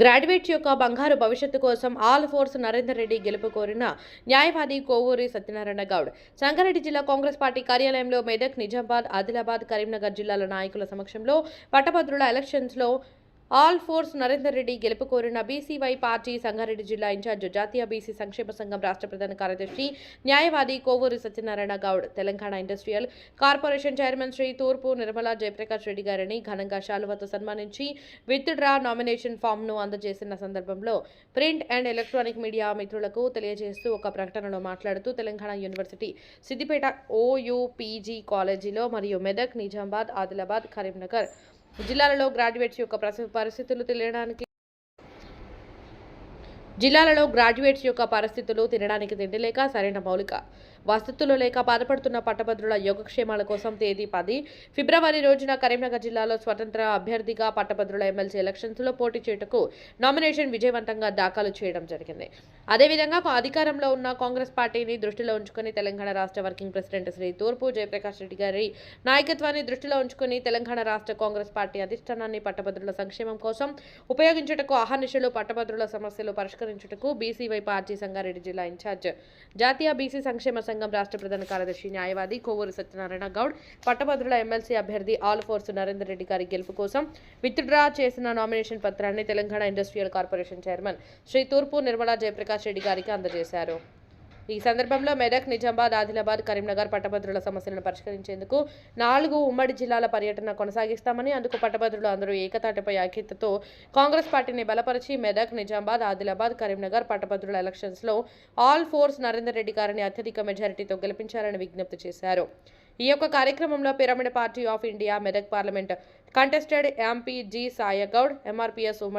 Graduate యొక్క బంగారు భవిష్యత్తు కోసం ఆల్ ఫోర్స్ నరేందర్ రెడ్డి గెలుపు కోరిన న్యాయవాది కోవూరి సత్యనారాయణ గౌడ్. సంగారెడ్డి జిల్లా కాంగ్రెస్ పార్టీ కార్యాలయంలో మెదక్ నిజామాబాద్ ఆదిలాబాద్ కరీంనగర్ జిల్లాల నాయకుల సమక్షంలో పట్టభద్రుల ఎలక్షన్స్లో ఆల్ ఫోర్స్ నరేందర్ రెడ్డి గెలుపు కోరిన బీసీవై పార్టీ సంగారెడ్డి జిల్లా ఇన్ఛార్జ్ జాతీయ బీసీ సంక్షేమ సంఘం రాష్ట్ర ప్రధాన కార్యదర్శి న్యాయవాది Kovuri Satyanarayana Goud Telangana industrial corporation chairman Shri Thurpu Nirmala Jayaprakash Reddy గారిని ఘనంగా శాలువతో సన్మానించి విత్ డ్రా నామినేషన్ ఫామ్ను అందజేసిన సందర్భంలో ప్రింట్ అండ్ ఎలక్ట్రానిక్ మీడియా మిత్రులకు తెలియజేస్తూ ఒక ప్రకటనలో మాట్లాడుతూ తెలంగాణ యూనివర్సిటీ సిద్దిపేట ఓయూపీజీ కాలేజీలో మరియు మెదక్ నిజామాబాద్ ఆదిలాబాద్ కరీంనగర్ జిల్లాలలో గ్రాడ్యుయేట్స్ యొక్క పరిస్థితులు తెలియడానికి జిల్లాలలో గ్రాడ్యుయేట్స్ యొక్క పరిస్థితులు తినడానికి తిండి లేక సరైన మౌలిక వసతులు లేక బాధపడుతున్న పట్టభద్రుల యోగక్షేమాల కోసం తేదీ పది. ఫిబ్రవరి రోజున కరీంనగర్ జిల్లాలో స్వతంత్ర అభ్యర్థిగా పట్టభద్రుల ఎమ్మెల్సీ ఎలక్షన్స్లో పోటీ చేయుటకు నామినేషన్ విజయవంతంగా దాఖలు చేయడం జరిగింది. అదేవిధంగా అధికారంలో ఉన్న కాంగ్రెస్ పార్టీని దృష్టిలో ఉంచుకొని తెలంగాణ రాష్ట్ర వర్కింగ్ ప్రెసిడెంట్ శ్రీ తూర్పు జయప్రకాష్ రెడ్డి గారి నాయకత్వాన్ని దృష్టిలో ఉంచుకొని తెలంగాణ రాష్ట్ర కాంగ్రెస్ పార్టీ అధిష్టానాన్ని పట్టభద్రుల సంక్షేమం కోసం ఉపయోగించుటకు అహర్నిశలు పట్టభద్రుల సమస్యలు పరిష్కరించుటకు బీసీవై పార్టీ సంగారెడ్డి జిల్లా ఇన్ఛార్జ్ జాతీయ బీసీ సంక్షేమ సంఘం రాష్ట్ర ప్రధాన కార్యదర్శి న్యాయవాది కోవూరు సత్యనారాయణ గౌడ్ పట్టభద్రుల ఎమ్మెల్సీ అభ్యర్థి ఆల్ ఫోర్స్ నరేందర్ రెడ్డి గారి గెలుపు కోసం విత్డ్రా చేసిన నామినేషన్ పత్రాన్ని Telangana industrial corporation chairman Shri Thurpu Nirmala Jayaprakash Reddy గారికి అందజేశారు. ఈ సందర్భంలో మెదక్ నిజామాబాద్ ఆదిలాబాద్ కరీంనగర్ పట్టభద్రుల సమస్యలను పరిష్కరించేందుకు నాలుగు ఉమ్మడి జిల్లాల పర్యటన కొనసాగిస్తామని అందుకు పట్టభద్రులు అందరూ ఏకతాటిపై ఐక్యతతో కాంగ్రెస్ పార్టీని బలపరిచి మెదక్ నిజామాబాద్ ఆదిలాబాద్ కరీంనగర్ పట్టభద్రుల ఎలక్షన్స్లో ఆల్ ఫోర్స్ నరేందర్ రెడ్డి గారిని అత్యధిక మెజారిటీతో గెలిపించాలని విజ్ఞప్తి చేశారు. ఈ యొక్క కార్యక్రమంలో Pyramid Party of India Medak parliament contested MP G Sayagoud MRPS ఉమ్మడి